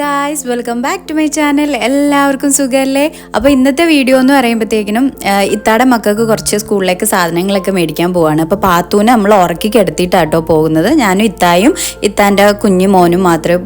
Welcome back to my channel എല്ലാവർക്കും സുഖമല്ലേ അപ്പോൾ ഇന്നത്തെ വീഡിയോ എന്ന് പറയുമ്പോഴത്തേക്കിനും ഇത്താടെ മക്കൾക്ക് കുറച്ച് സ്കൂളിലേക്ക് സാധനങ്ങളൊക്കെ മേടിക്കാൻ പോവാണ്. അപ്പോൾ പാത്തൂനെ നമ്മൾ ഉറക്കി കിടത്തിയിട്ടാട്ടോ പോകുന്നത്. ഞാനും ഇത്തായും ഇത്താന്റെ കുഞ്ഞു മോനും മാത്രമേ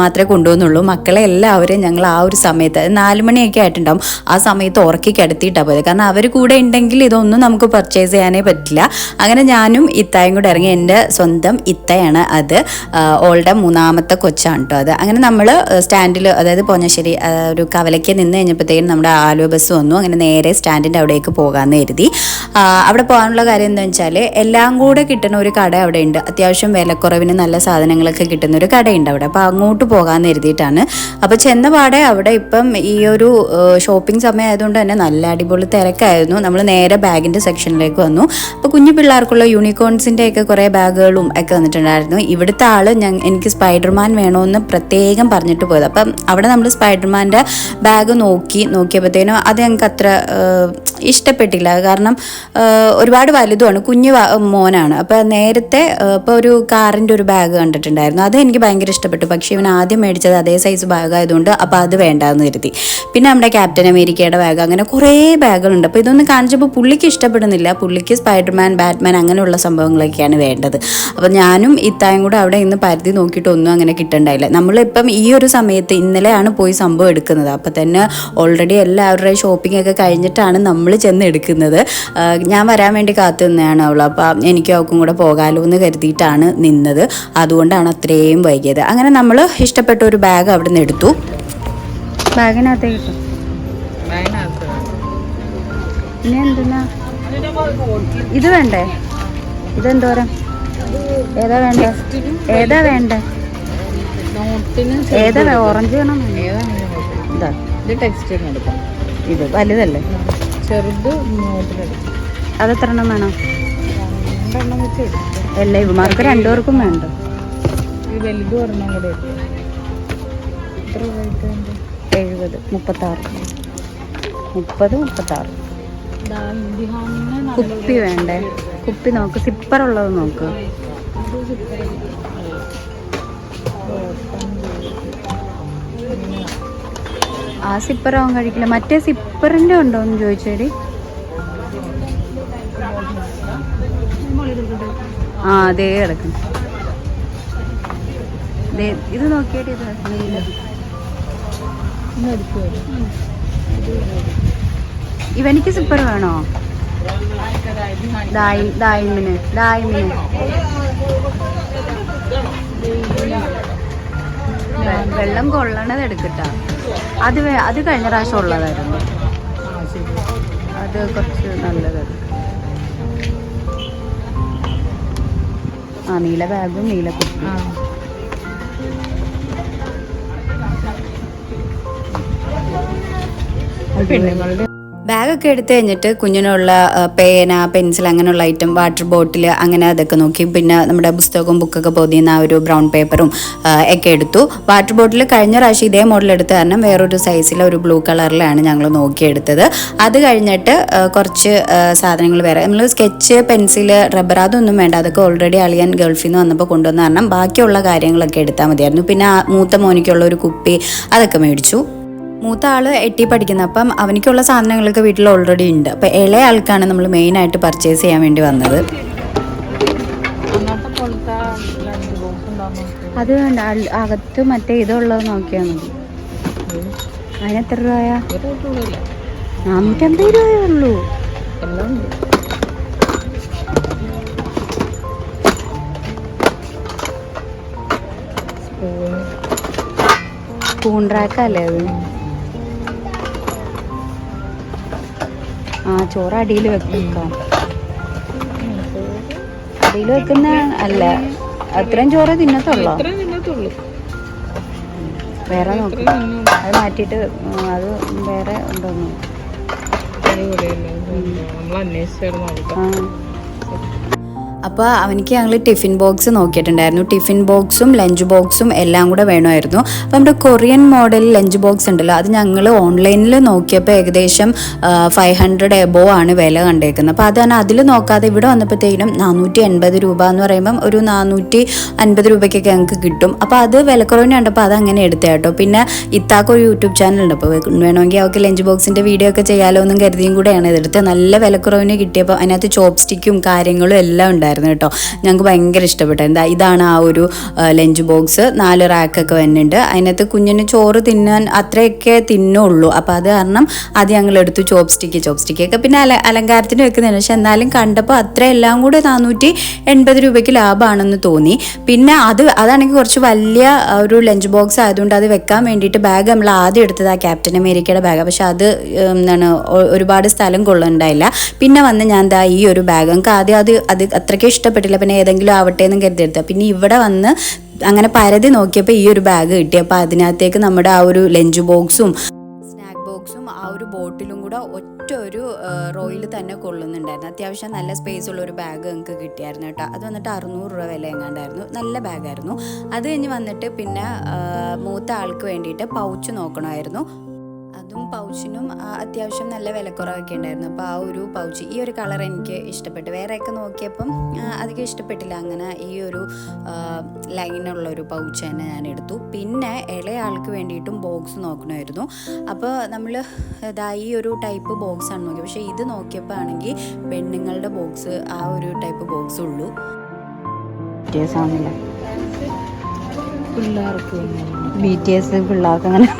മാത്രമേ കൊണ്ടുപോകുന്നുള്ളൂ മക്കളെ എല്ലാവരും ഞങ്ങൾ ആ ഒരു സമയത്ത് നാല് മണിയൊക്കെ ആയിട്ടുണ്ടാവും. ആ സമയത്ത് ഉറക്കി കിടത്തിയിട്ടാണ് പോയത്. കാരണം അവർ കൂടെ ഉണ്ടെങ്കിൽ ഇതൊന്നും നമുക്ക് പർച്ചേസ് ചെയ്യാനേ പറ്റില്ല. അങ്ങനെ ഞാനും ഇത്തായും കൂടെ ഇറങ്ങി. എന്റെ സ്വന്തം ഇത്തയാണ് അത്. ഓളുടെ മൂന്നാമത്തെ കൊച്ചാണ് കേട്ടോ അത്. അങ്ങനെ നമ്മൾ സ്റ്റാൻഡിൽ അതായത് പോഞ്ഞശ്ശേരി ഒരു കവലയ്ക്ക് നിന്ന് കഴിഞ്ഞപ്പോഴത്തേക്കും നമ്മുടെ ആലുവ ബസ് വന്നു. അങ്ങനെ നേരെ സ്റ്റാൻഡിന്റെ അവിടേക്ക് പോകാമെന്ന് കരുതി. അവിടെ പോകാനുള്ള കാര്യം എന്താണെന്ന് വെച്ചാൽ എല്ലാം കൂടെ കിട്ടുന്ന ഒരു കട അവിടെ ഉണ്ട് അത്യാവശ്യം വിലക്കുറവിന് നല്ല സാധനങ്ങളൊക്കെ കിട്ടുന്ന ഒരു കടയുണ്ട് അവിടെ. അപ്പോൾ അങ്ങോട്ട് പോകാമെന്ന് കരുതിയിട്ടാണ്. അപ്പോൾ ചെന്ന പാടെ അവിടെ ഇപ്പം ഈ ഒരു ഷോപ്പിംഗ് സമയം ആയതുകൊണ്ട് തന്നെ നല്ല അടിപൊളി തിരക്കായിരുന്നു. നമ്മൾ നേരെ ബാഗിന്റെ സെക്ഷനിലേക്ക് വന്നു. അപ്പോൾ കുഞ്ഞു പിള്ളേർക്കുള്ള യൂണിക്കോൺസിന്റെ ഒക്കെ കുറേ ബാഗുകളും ഒക്കെ വന്നിട്ടുണ്ടായിരുന്നു. ഇവിടുത്തെ ആൾ ഞാൻ എനിക്ക് സ്പൈഡർമാൻ വേണമെന്ന് പ്രത്യേകം പറഞ്ഞിട്ട് പോയത്. അപ്പം അവിടെ നമ്മൾ സ്പൈഡർമാന്റെ ബാഗ് നോക്കി നോക്കിയപ്പോഴത്തേനും അത് ഞങ്ങൾക്ക് അത്ര ഇഷ്ടപ്പെട്ടില്ല. കാരണം ഒരുപാട് വലുതുമാണ്. കുഞ്ഞു മോനാണ്. അപ്പോൾ നേരത്തെ ഇപ്പോൾ ഒരു കാറിന്റെ ഒരു ബാഗ് കണ്ടിട്ടുണ്ടായിരുന്നു. അത് എനിക്ക് ഭയങ്കര ഇഷ്ടപ്പെട്ടു. പക്ഷേ ഇവൻ ആദ്യം മേടിച്ചത് അതേ സൈസ് ബാഗ് ആയതുകൊണ്ട് അപ്പോൾ അത് വേണ്ടാന്ന് കരുതി. പിന്നെ നമ്മുടെ ക്യാപ്റ്റൻ അമേരിക്കയുടെ ബാഗ് അങ്ങനെ കുറേ ബാഗുകളുണ്ട്. അപ്പോൾ ഇതൊന്നും കാണിച്ചപ്പോൾ പുള്ളിക്ക് ഇഷ്ടപ്പെടുന്നില്ല. പുള്ളിക്ക് സ്പൈഡർമാൻ ബാറ്റ്മാൻ അങ്ങനെയുള്ള സംഭവങ്ങളൊക്കെയാണ് വേണ്ടത്. അപ്പോൾ ഞാനും ഇത്തായും കൂടെ അവിടെ ഇന്ന് പരിധി നോക്കിയിട്ട് ഒന്നും അങ്ങനെ കിട്ടണ്ടായില്ല. നമ്മളിപ്പം ഈ ഒരു സമയത്ത് ഇന്നലെയാണ് പോയി സംഭവം എടുക്കുന്നത്. അപ്പോൾ തന്നെ ഓൾറെഡി എല്ലാവരുടെയും ഷോപ്പിംഗ് ഒക്കെ കഴിഞ്ഞിട്ടാണ് നമ്മൾ ചെന്ന് എടുക്കുന്നത് ഞാൻ വരാൻ വേണ്ടി കാത്തു നിന്നതാണ് അവൾ അപ്പോൾ എനിക്കും അവൾക്കും കൂടെ പോകാമല്ലോ എന്ന് കരുതിയിട്ടാണ് നിന്നത്. അതുകൊണ്ടാണ് അത്രയും വൈകിയത്. അങ്ങനെ നമ്മൾ ഇഷ്ടപ്പെട്ട ഒരു ബാഗ് അവിടെ നിന്ന് എടുത്തു ഇത് വേണ്ടേ? ഇതെന്തോരം? ഏതാ വേണ്ട? ഏതാ വേണ്ട? ഏതാ ഓറഞ്ച് വേണം? ഇത് വലുതല്ലേ? ചെറുത് നോട്ടിലെടുക്കാം അത് എത്ര എണ്ണം വേണം? രണ്ടെണ്ണം വെച്ച് അല്ല ഇവമാർക്ക് രണ്ടുപേർക്കും വേണ്ട? ഈ വലുത് ഒരെണ്ണം കൂടെ എത്ര എഴുപത് മുപ്പത്താറ്. മുപ്പത് മുപ്പത്താറ്. കുപ്പി വേണ്ടേ? കുപ്പി. നോക്ക്. സിപ്പർ ഉള്ളത് നോക്ക് ആ സിപ്പർ അവൻ കഴിക്കില്ല. മറ്റേ സിപ്പറിന്റെ ഉണ്ടോ എന്ന് ചോദിച്ചേടി. ആ അതേ കിടക്കുന്നു. ദേ, ഇത് നോക്കിയിട്ട് ഇത് ഇവനിക്ക് സിപ്പർ വേണോ? ദായി ദായിമിന് ദായിമിന്. വെള്ളം കൊള്ളണത് എടുക്കട്ട. അത് അത് കഴിഞ്ഞ പ്രാവശ്യം ഉള്ളതായിരുന്നു. അത് കുറച്ച് നല്ലതാണ് ആ നീല ബാഗും നീല കുപ്പി. പെണ്ണുങ്ങളുടെ ബാഗൊക്കെ എടുത്തു കഴിഞ്ഞിട്ട് കുഞ്ഞിനുള്ള പേന പെൻസിൽ അങ്ങനെയുള്ള ഐറ്റം വാട്ടർ ബോട്ടിൽ അങ്ങനെ അതൊക്കെ നോക്കി. പിന്നെ നമ്മുടെ പുസ്തകവും ബുക്കൊക്കെ പൊതിയുന്ന ആ ഒരു ബ്രൗൺ പേപ്പറും ഒക്കെ എടുത്തു. വാട്ടർ ബോട്ടിൽ കഴിഞ്ഞ പ്രാവശ്യം ഇതേ മോഡൽ എടുത്ത കാരണം വേറൊരു സൈസിലെ ഒരു ബ്ലൂ കളറിലാണ് ഞങ്ങൾ നോക്കിയെടുത്തത്. അത് കഴിഞ്ഞിട്ട് കുറച്ച് സാധനങ്ങൾ വേറെ. നമ്മൾ സ്കെച്ച് പെൻസിൽ റബ്ബർ അതൊന്നും വേണ്ട. അതൊക്കെ ഓൾറെഡി അളിയാൻ ഗൾഫിൽ നിന്ന് വന്നപ്പോൾ കൊണ്ടുവന്ന കാരണം ബാക്കിയുള്ള കാര്യങ്ങളൊക്കെ എടുത്താൽ മതിയായിരുന്നു. പിന്നെ മൂത്ത മോനിക്കുള്ള ഒരു കുപ്പി അതൊക്കെ മേടിച്ചു. മൂത്ത ആൾ എട്ടി പഠിക്കുന്നത് അപ്പം അവനിക്കുള്ള സാധനങ്ങളൊക്കെ വീട്ടിൽ ഓൾറെഡി ഉണ്ട്. അപ്പം ഇളയ ആൾക്കാണ് നമ്മൾ മെയിൻ ആയിട്ട് പർച്ചേസ് ചെയ്യാൻ വേണ്ടി വന്നത്. അത് വേണ്ട. അകത്ത് മറ്റേ ഇതുള്ളത് നോക്കിയാൽ മതി. അതിന് എത്ര രൂപയാ? നാനൂറ്റമ്പത് രൂപയേ ഉള്ളൂ. സ്പൂൺ റാക്കല്ലേ അത്? ആ ചോറ് അടിയിൽ വെക്കാം. അടിയിൽ വെക്കുന്ന അല്ല അത്രയും ചോറ് തിന്നത്തുള്ളോ? വേറെ നോക്കാം. അത് മാറ്റിയിട്ട് അത് വേറെ നോക്കാം ആ. അപ്പോൾ അവനിക്ക് ഞങ്ങൾ ടിഫിൻ ബോക്സ് നോക്കിയിട്ടുണ്ടായിരുന്നു. ടിഫിൻ ബോക്സും ലഞ്ച് ബോക്സും എല്ലാം കൂടെ വേണമായിരുന്നു. അപ്പോൾ നമ്മുടെ കൊറിയൻ മോഡൽ ലഞ്ച് ബോക്സ് ഉണ്ടല്ലോ അത് ഞങ്ങൾ ഓൺലൈനിൽ നോക്കിയപ്പോൾ ഏകദേശം ഫൈവ് ഹൺഡ്രഡ് എബോ ആണ് വില കണ്ടേക്കുന്നത്. അപ്പോൾ അതാണ് അതിൽ നോക്കാതെ ഇവിടെ വന്നപ്പോഴത്തേക്കും നാനൂറ്റി എൺപത് രൂപ എന്ന് പറയുമ്പം ഒരു നാനൂറ്റി അൻപത് രൂപയ്ക്കൊക്കെ ഞങ്ങൾക്ക് കിട്ടും. അപ്പോൾ അത് വിലക്കുറവിന് കണ്ടപ്പോൾ അത് അങ്ങനെ എടുത്തേ കേട്ടോ. പിന്നെ ഇത്താക്ക് ഒരു യൂട്യൂബ് ചാനൽ ഉണ്ട്. അപ്പോൾ വേണമെങ്കിൽ അവർക്ക് ലഞ്ച് ബോക്സിന്റെ വീഡിയോ ഒക്കെ ചെയ്യാമല്ലോ എന്നും കരുതിയും കൂടെയാണ് ഇതെടുത്ത് നല്ല വിലക്കുറവിന് കിട്ടിയപ്പോൾ അതിനകത്ത് ചോപ്സ്റ്റിക്കും കാര്യങ്ങളും എല്ലാം ഉണ്ടായിരുന്നു. കേട്ടോ. ഞങ്ങൾക്ക് ഭയങ്കര ഇഷ്ടപ്പെട്ടു. എന്താ ഇതാണ് ആ ഒരു ലഞ്ച് ബോക്സ്. നാല് റാക്കൊക്കെ വന്നിട്ടുണ്ട്. അതിനകത്ത് കുഞ്ഞിന് ചോറ് തിന്നാൻ അത്രയൊക്കെ തിന്നുള്ളൂ. അപ്പോൾ അത് കാരണം അത് ഞങ്ങൾ എടുത്തു ചോപ്പ് സ്റ്റിക്ക് ചോപ്പ് സ്റ്റിക്കൊക്കെ പിന്നെ അല അലങ്കാരത്തിന് വെക്കുന്നതാണ് പക്ഷെ എന്നാലും കണ്ടപ്പോൾ അത്ര എല്ലാം കൂടെ നാനൂറ്റി എൺപത് രൂപയ്ക്ക് ലാഭമാണെന്ന് തോന്നി. പിന്നെ അത് അതാണെങ്കിൽ കുറച്ച് വലിയ ഒരു ലഞ്ച് ബോക്സ് ആയതുകൊണ്ട് അത് വെക്കാൻ വേണ്ടിയിട്ട് ബാഗ് നമ്മൾ ആദ്യം എടുത്തത് ആ ക്യാപ്റ്റൻ അമേരിക്കയുടെ ബാഗ് പക്ഷെ അത് എന്താണ് ഒരുപാട് സ്ഥലം കൊള്ളുന്നുണ്ടായില്ല പിന്നെ വന്ന് ഞാൻ ദാ ഈ ഒരു ബാഗ് നമുക്ക് ആദ്യം അത് അത് അത്രയ്ക്ക് ഇഷ്ടപ്പെട്ടില്ല. പിന്നെ ഏതെങ്കിലും ആവട്ടെ എന്നും കരുതിയെടുത്ത പിന്നെ ഇവിടെ വന്ന് അങ്ങനെ പരതി നോക്കിയപ്പോൾ ഈ ഒരു ബാഗ് കിട്ടി. അപ്പോൾ അതിനകത്തേക്ക് നമ്മുടെ ആ ഒരു ലഞ്ച് ബോക്സും സ്നാക്ക് ബോക്സും ആ ഒരു ബോട്ടിലും കൂടെ ഒറ്റ ഒരു റോയിൽ തന്നെ കൊള്ളുന്നുണ്ടായിരുന്നു. അത്യാവശ്യം നല്ല സ്പേസ് ഉള്ള ഒരു ബാഗ് ഞങ്ങൾക്ക് കിട്ടിയായിരുന്നു കേട്ടോ. അത് വന്നിട്ട് അറുന്നൂറ് രൂപ വില എങ്ങാണ്ടായിരുന്നു. നല്ല ബാഗായിരുന്നു അത് കഴിഞ്ഞ് വന്നിട്ട് പിന്നെ മൂത്ത ആൾക്ക് വേണ്ടിയിട്ട് പൗച്ച് നോക്കണമായിരുന്നു. അതും പൗച്ചിനും അത്യാവശ്യം നല്ല വിലക്കുറവൊക്കെ ഉണ്ടായിരുന്നു. അപ്പോൾ ആ ഒരു പൗച്ച് ഈ ഒരു കളർ എനിക്ക് ഇഷ്ടപ്പെട്ടു. വേറെയൊക്കെ നോക്കിയപ്പം അധികം ഇഷ്ടപ്പെട്ടില്ല. അങ്ങനെ ഈ ഒരു ലൈനുള്ള ഒരു പൗച്ച് തന്നെ ഞാൻ എടുത്തു. പിന്നെ ഇളയ ആൾക്ക് വേണ്ടിയിട്ടും ബോക്സ് നോക്കണമായിരുന്നു. അപ്പോൾ നമ്മൾ ഇതാ ഈ ഒരു ടൈപ്പ് ബോക്സ് ആണ് നോക്കിയത്. പക്ഷേ ഇത് നോക്കിയപ്പോൾ ആണെങ്കിൽ പെണ്ണുങ്ങളുടെ ബോക്സ് ആ ഒരു ടൈപ്പ് ബോക്സ് ഉള്ളൂ. പിള്ളേർക്ക് ബി ടി എസ് പിള്ളേർക്ക് അങ്ങനെ.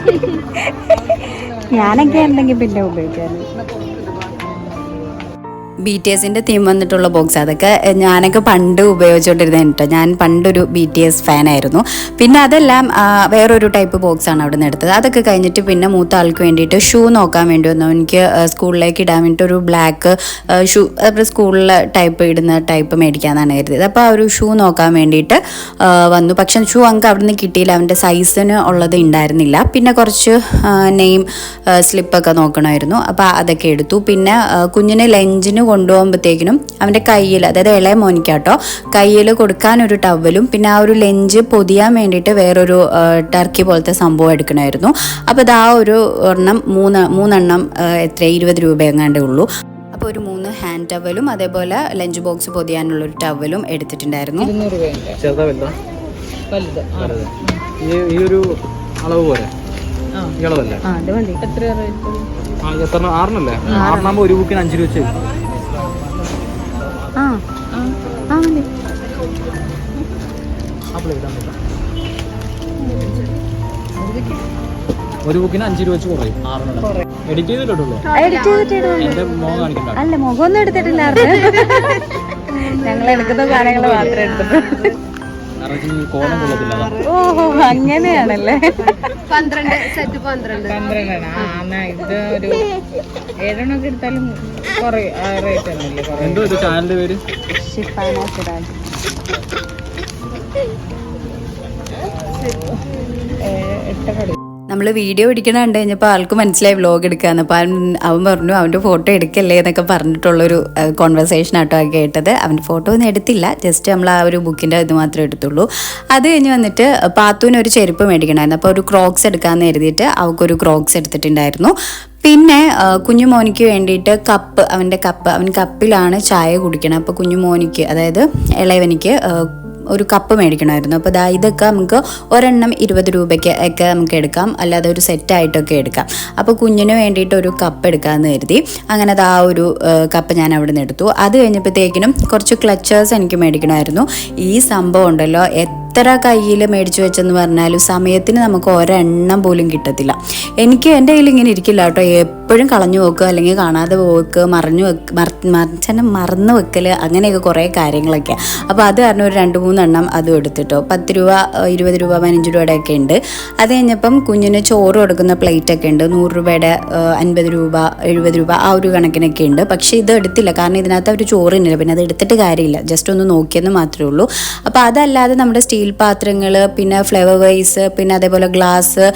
ഞാനൊക്കെ ഉണ്ടെങ്കിൽ പിന്നെ ഉപയോഗിക്കാൻ ബി ടി എസിന്റെ തീം വന്നിട്ടുള്ള ബോക്സ് അതൊക്കെ ഞാനൊക്കെ പണ്ട് ഉപയോഗിച്ചുകൊണ്ടിരുന്നത് കേട്ടോ. ഞാൻ പണ്ടൊരു ബി ടി എസ് ഫാനായിരുന്നു പിന്നെ അതെല്ലാം വേറൊരു ടൈപ്പ് ബോക്സ് ആണ് അവിടെ നിന്ന് എടുത്തത്. അതൊക്കെ കഴിഞ്ഞിട്ട് പിന്നെ മൂത്ത ആൾക്ക് വേണ്ടിയിട്ട് ഷൂ നോക്കാൻ വേണ്ടി വന്നു. എനിക്ക് സ്കൂളിലേക്ക് ഇടാൻ വേണ്ടിയിട്ട് ഒരു ബ്ലാക്ക് ഷൂ അപ്പോൾ സ്കൂളിലെ ടൈപ്പ് ഇടുന്ന ടൈപ്പ് മേടിക്കാമെന്നാണ് കരുതിയത്. അപ്പോൾ ആ ഒരു ഷൂ നോക്കാൻ വേണ്ടിയിട്ട് വന്നു. പക്ഷേ ഷൂ അങ്ങ് അവിടെ നിന്ന് കിട്ടിയില്ല. അവന്റെ സൈസിന് ഉള്ളത് ഉണ്ടായിരുന്നില്ല പിന്നെ കുറച്ച് നെയിം സ്ലിപ്പൊക്കെ നോക്കണമായിരുന്നു. അപ്പോൾ അതൊക്കെ എടുത്തു. പിന്നെ കുഞ്ഞിന് ലഞ്ചിന് കൊണ്ടുപോകുമ്പോഴത്തേക്കിനും അവന്റെ കയ്യിൽ അതായത് ഇളയ മോനിക്കാട്ടോ കയ്യിൽ കൊടുക്കാനൊരു ടവലും പിന്നെ ആ ഒരു ലെഞ്ച് പൊതിയാൻ വേണ്ടിയിട്ട് വേറൊരു ടർക്കി പോലത്തെ സംഭവം എടുക്കണമായിരുന്നു. അപ്പോൾ അത് ആ ഒരു ഒരെണ്ണം മൂന്ന് മൂന്നെണ്ണം എത്ര ഇരുപത് രൂപ എങ്ങാണ്ടേ ഉള്ളൂ. അപ്പോൾ ഒരു മൂന്ന് ഹാൻഡ് ടവലും അതേപോലെ ലഞ്ച് ബോക്സ് പൊതിയാനുള്ള ഒരു ടവലും എടുത്തിട്ടുണ്ടായിരുന്നു. ഈ ഒരു അളവ് പോലെ മതി. എത്ര റേറ്റ് ആ എത്ര ആറിനല്ലേ ആറിനാകുമ്പോൾ ഒരു ബുക്കിന് അഞ്ച് രൂപ വെച്ച്. ആ. ആ മതി. ഒരു ബുക്കിന് അഞ്ച് രൂപ വെച്ച് കുറയും. എഡിറ്റ് ചെയ്തിട്ടുള്ളൂ മുഖം കാണിക്കണ്ട. അല്ല മുഖമൊന്നും എടുത്തിട്ടില്ലായിരുന്നു. ഞങ്ങൾ എടുക്കുന്ന കാര്യങ്ങൾ മാത്രമേ എടുത്തിട്ടുള്ളൂ. കാരണം ഈ കോലം കൊള്ളത്തില്ല പന്ത്രണ്ട് അങ്ങനെയാണല്ലേ പന്ത്രണ്ടാണ്. ആ എന്നാ ഇത് ഒരു ഏഴെണ്ണൊക്കെ എടുത്താലും കുറേ റേറ്റ് എന്തോ ഇത് ചാനലിന്റെ പേര്? ഷിഫാന സിറാജ് ഏഴ് എട്ട് കടി നമ്മൾ വീഡിയോ പിടിക്കണ കണ്ടു കഴിഞ്ഞപ്പോൾ ആൾക്ക് മനസ്സിലായി വ്ലോഗ് എടുക്കാന്ന്. അപ്പോൾ അവൻ അവൻ പറഞ്ഞു അവന്റെ ഫോട്ടോ എടുക്കല്ലേ എന്നൊക്കെ പറഞ്ഞിട്ടുള്ളൊരു കോൺവെർസേഷൻ ആട്ടോ കേട്ടത്. അവന്റെ ഫോട്ടോ ഒന്നും എടുത്തില്ല. ജസ്റ്റ് നമ്മൾ ആ ഒരു ബുക്കിന്റെ ഇത് മാത്രമേ എടുത്തുള്ളൂ. അത് കഴിഞ്ഞ് വന്നിട്ട് പാത്തുവിന് ഒരു ചെരുപ്പ് മേടിക്കണമായിരുന്നു അപ്പോൾ ഒരു ക്രോക്സ് എടുക്കാമെന്ന് എഴുതിയിട്ട് അവൾക്കൊരു ക്രോക്സ് എടുത്തിട്ടുണ്ടായിരുന്നു. പിന്നെ കുഞ്ഞു മോനിക്ക് വേണ്ടിയിട്ട് കപ്പ് അവന്റെ കപ്പ് അവൻ കപ്പിലാണ് ചായ കുടിക്കണം. അപ്പോൾ കുഞ്ഞു മോനിക്ക് അതായത് ഇളയവനിക്ക് ഒരു കപ്പ് മേടിക്കണമായിരുന്നു. അപ്പോൾ ദാ ഇതൊക്കെ നമുക്ക് ഒരെണ്ണം ഇരുപത് രൂപയ്ക്ക് ഒക്കെ നമുക്ക് എടുക്കാം. അല്ലാതെ ഒരു സെറ്റായിട്ടൊക്കെ എടുക്കാം. അപ്പോൾ കുഞ്ഞിന് വേണ്ടിയിട്ട് ഒരു കപ്പ് എടുക്കാമെന്ന് കരുതി. അങ്ങനെ ദാ ഒരു കപ്പ് ഞാൻ അവിടെ നിന്ന് എടുത്തു. അത് കഴിഞ്ഞപ്പോഴത്തേക്കിനും കുറച്ച് ക്ലച്ചേഴ്സ് എനിക്ക് മേടിക്കണമായിരുന്നു. ഈ സംഭവം ഉണ്ടല്ലോ എത്ര കയ്യിൽ മേടിച്ചു വെച്ചെന്ന് പറഞ്ഞാലും സമയത്തിന് നമുക്ക് ഒരെണ്ണം പോലും കിട്ടത്തില്ല. എനിക്ക് എന്റെ കയ്യിൽ ഇങ്ങനെ ഇരിക്കില്ല കേട്ടോ. എപ്പോഴും കളഞ്ഞു വെക്കുക അല്ലെങ്കിൽ കാണാതെ പോക്ക് മറഞ്ഞു വെക്ക് മറിച്ചനെ മറന്നു വെക്കൽ അങ്ങനെയൊക്കെ കുറേ കാര്യങ്ങളൊക്കെ. അപ്പോൾ അത് കാരണം ഒരു രണ്ട് മൂന്നെണ്ണം അതും എടുത്തിട്ടോ. പത്ത് രൂപ ഇരുപത് രൂപ പതിനഞ്ച് രൂപയുടെ ഒക്കെ ഉണ്ട്. അത് കഴിഞ്ഞപ്പം കുഞ്ഞിന് ചോറ് കൊടുക്കുന്ന പ്ലേറ്റ് ഒക്കെ ഉണ്ട്. നൂറ് രൂപയുടെ അൻപത് രൂപ എഴുപത് രൂപ ആ ഒരു കണക്കിനൊക്കെ ഉണ്ട്. പക്ഷേ ഇത് എടുത്തില്ല. കാരണം ഇതിനകത്ത് അവർ ചോറ് തന്നില്ല പിന്നെ അത് എടുത്തിട്ട് കാര്യമില്ല. ജസ്റ്റ് ഒന്ന് നോക്കിയെന്ന് മാത്രമേ ഉള്ളൂ. അപ്പോൾ അതല്ലാതെ നമ്മുടെ സ്റ്റീൽ പാത്രങ്ങൾ പിന്നെ ഫ്ലവർ വൈസ് പിന്നെ അതേപോലെ ഗ്ലാസ്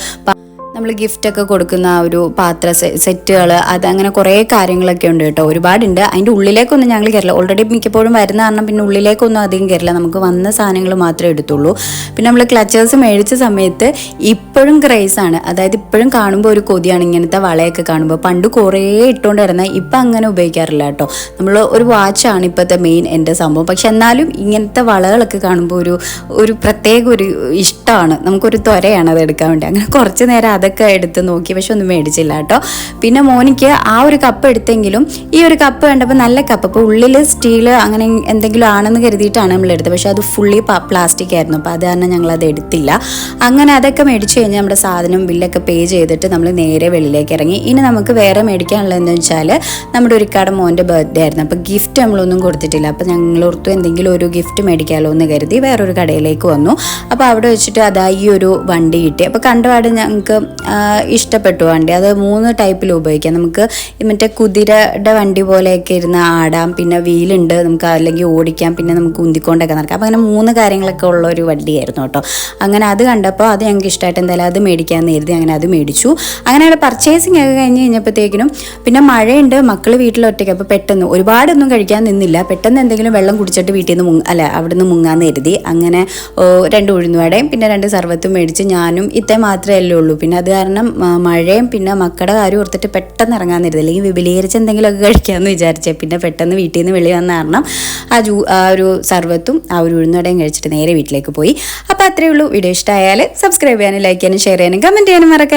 നമ്മൾ ഗിഫ്റ്റൊക്കെ കൊടുക്കുന്ന ആ ഒരു പാത്ര സെറ്റുകൾ അത് അങ്ങനെ കുറേ കാര്യങ്ങളൊക്കെ ഉണ്ട് കേട്ടോ. ഒരുപാടുണ്ട്. അതിന്റെ ഉള്ളിലേക്കൊന്നും ഞങ്ങൾ കയറില്ല ഓൾറെഡി മിക്കപ്പോഴും വരുന്ന കാരണം പിന്നെ ഉള്ളിലേക്കൊന്നും അധികം കയറില്ല നമുക്ക് വന്ന സാധനങ്ങൾ മാത്രമേ എടുത്തുള്ളൂ. പിന്നെ നമ്മൾ ക്ലച്ചേഴ്സ് മേടിച്ച സമയത്ത് ഇപ്പോഴും ക്രൈസാണ് അതായത് ഇപ്പോഴും കാണുമ്പോൾ ഒരു കൊതിയാണ് ഇങ്ങനത്തെ വളയൊക്കെ കാണുമ്പോൾ പണ്ട് കുറേ ഇട്ടുകൊണ്ട് വരുന്ന ഇപ്പം അങ്ങനെ ഉപയോഗിക്കാറില്ല കേട്ടോ. നമ്മൾ ഒരു വാച്ചാണ് ഇപ്പോഴത്തെ മെയിൻ എന്റെ സംഭവം. പക്ഷെ എന്നാലും ഇങ്ങനത്തെ വളകളൊക്കെ കാണുമ്പോൾ ഒരു ഒരു പ്രത്യേക ഒരു ഇഷ്ടമാണ് നമുക്കൊരു ത്വരയാണ് അത് എടുക്കാൻ വേണ്ടി. അങ്ങനെ കുറച്ച് നേരം അതൊക്കെ എടുത്ത് നോക്കി. പക്ഷെ ഒന്നും മേടിച്ചില്ല കേട്ടോ. പിന്നെ മോനിക്ക് ആ ഒരു കപ്പ് എടുത്തെങ്കിലും ഈ ഒരു കപ്പ് കണ്ടപ്പോൾ നല്ല കപ്പ് അപ്പോൾ ഉള്ളിൽ സ്റ്റീൽ അങ്ങനെ എന്തെങ്കിലും ആണെന്ന് കരുതിയിട്ടാണ് നമ്മൾ എടുത്തത്. പക്ഷെ അത് ഫുള്ളി പ്ലാസ്റ്റിക് ആയിരുന്നു. അപ്പോൾ അത് കാരണം ഞങ്ങൾ അത് എടുത്തില്ല. അങ്ങനെ അതൊക്കെ മേടിച്ച് കഴിഞ്ഞാൽ നമ്മുടെ സാധനം ബില്ലൊക്കെ പേ ചെയ്തിട്ട് നമ്മൾ നേരെ വെളിയിലേക്ക് ഇറങ്ങി. ഇനി നമുക്ക് വേറെ മേടിക്കാനുള്ളത് എന്ന് വെച്ചാൽ നമ്മുടെ ഒരു കട മോന്റെ ബർത്ത്ഡേ ആയിരുന്നു. അപ്പോൾ ഗിഫ്റ്റ് നമ്മളൊന്നും കൊടുത്തിട്ടില്ല. അപ്പോൾ ഞങ്ങൾ ഓർത്തു എന്തെങ്കിലും ഒരു ഗിഫ്റ്റ് മേടിക്കാമല്ലോ എന്ന് കരുതി വേറൊരു കടയിലേക്ക് വന്നു. അപ്പോൾ അവിടെ വെച്ചിട്ട് അതാ ഈ ഒരു വണ്ടി കിട്ടി. അപ്പോൾ കണ്ടപാട് ഞങ്ങൾക്ക് ഇഷ്ടപ്പെട്ടു വണ്ടി. അത് മൂന്ന് ടൈപ്പിൽ ഉപയോഗിക്കാം. നമുക്ക് മറ്റേ കുതിരയുടെ വണ്ടി പോലെയൊക്കെ ഇരുന്ന് ആടാം പിന്നെ വീലുണ്ട് നമുക്ക് അല്ലെങ്കിൽ ഓടിക്കാം പിന്നെ നമുക്ക് ഉന്തിക്കൊണ്ടൊക്കെ നടക്കാം. അപ്പോൾ അങ്ങനെ മൂന്ന് കാര്യങ്ങളൊക്കെ ഉള്ള ഒരു വണ്ടിയായിരുന്നു കേട്ടോ. അങ്ങനെ അത് കണ്ടപ്പോൾ അത് ഞങ്ങൾക്ക് ഇഷ്ടമായിട്ട് എന്തായാലും അത് മേടിക്കാമെന്ന് കരുതി അങ്ങനെ അത് മേടിച്ചു. അങ്ങനെ അവിടെ പർച്ചേസിങ് ഒക്കെ കഴിഞ്ഞ് കഴിഞ്ഞപ്പോഴത്തേക്കിനും പിന്നെ മഴയുണ്ട് മക്കൾ വീട്ടിൽ ഒറ്റയ്ക്ക്. അപ്പോൾ പെട്ടെന്ന് ഒരുപാടൊന്നും കഴിക്കാൻ നിന്നില്ല. പെട്ടെന്ന് എന്തെങ്കിലും വെള്ളം കുടിച്ചിട്ട് വീട്ടിൽ നിന്ന് മുങ്ങ അല്ല അവിടെ നിന്ന് മുങ്ങാന്ന് കരുതി. അങ്ങനെ രണ്ട് ഉഴുന്നുവടയും പിന്നെ രണ്ട് സർവത്തും മേടിച്ച് ഞാനും ഇത്തേ മാത്രമേ അല്ലേ ഉള്ളൂ. പിന്നെ അത് കാരണം മഴയും പിന്നെ മക്കളുടെ കാര്യം ഓർത്തിട്ട് പെട്ടെന്ന് ഇറങ്ങാൻ തരുത് അല്ലെങ്കിൽ വിപുലീകരിച്ച് എന്തെങ്കിലുമൊക്കെ കഴിക്കാമെന്ന് വിചാരിച്ചേ. പിന്നെ പെട്ടെന്ന് വീട്ടിൽ നിന്ന് വെളി വന്ന കാരണം ആ ജൂ ആ ഒരു സർവത്തും ആ ഒരു ഉഴുന്നടയും കഴിച്ചിട്ട് നേരെ വീട്ടിലേക്ക് പോയി. അപ്പോൾ അത്രയേ ഉള്ളൂ. വീഡിയോ ഇഷ്ടമായാൽ സബ്സ്ക്രൈബ് ചെയ്യാനും ലൈക്ക് ചെയ്യാനും ഷെയർ ചെയ്യാനും കമന്റ് ചെയ്യാനും മറക്കല്ല.